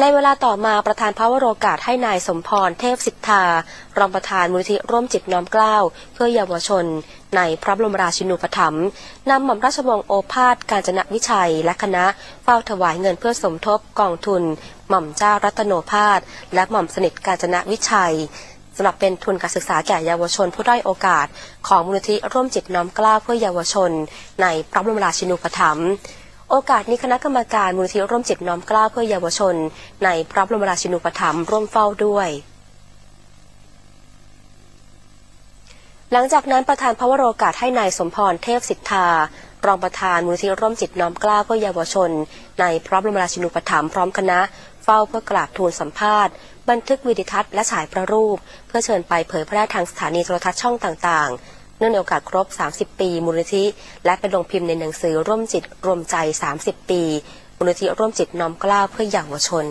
ในเวลาต่อมาประธานพระวโรกาสให้นายสมพรเทพสิทธา รองประธานมูลนิธิร่วมจิตน้อมเกล้าเพื่อเยาวชน ในพระบรมราชินูปถัมภ์นำหม่อมราชวงศ์โอภาสการจนวิชัย และคณะเฝ้าถวายเงินเพื่อสมทบกองทุน หม่อมเจ้ารัตโนภาสและหม่อมสนิทการจนวิชัยสำหรับเป็นทุนการศึกษาแก่เยาวชนผู้ด้อยโอกาส ของมูลนิธิร่วมจิตน้อมเกล้าเพื่อเยาวชน ในพระบรมราชินูปถัมภ์ โอกาสนี้คณะกรรมการมูลที่ร่วมจิตน้อมกล้าเพื่อเยาวชน ในพระบรมราชินูปถัมภ์ร่วมเฝ้าด้วย หลังจากนั้นประธานพระวโรกาสให้นายสมพรเทพสิทธารองประธานมูลที่ร่วมจิตน้อมกล้าเพื่อเยาวชน ในพระบรมราชินูปถัมภ์พร้อมคณะเฝ้าเพื่อกราบทูลสัมภาษณ์ บันทึกวิดีทัศน์และฉายพระรูป เพื่อเชิญไปเผยแพร่ทางสถานีโทรทัศน์ช่องต่างๆ เนื่องในโอกาสครบ 30 ปี มูลนิธิ และเป็นลงพิมพ์ในหนังสือร่วมจิตรวมใจ 30 ปี มูลนิธิร่วมจิตน้อมกล้าเพื่อเยาวชน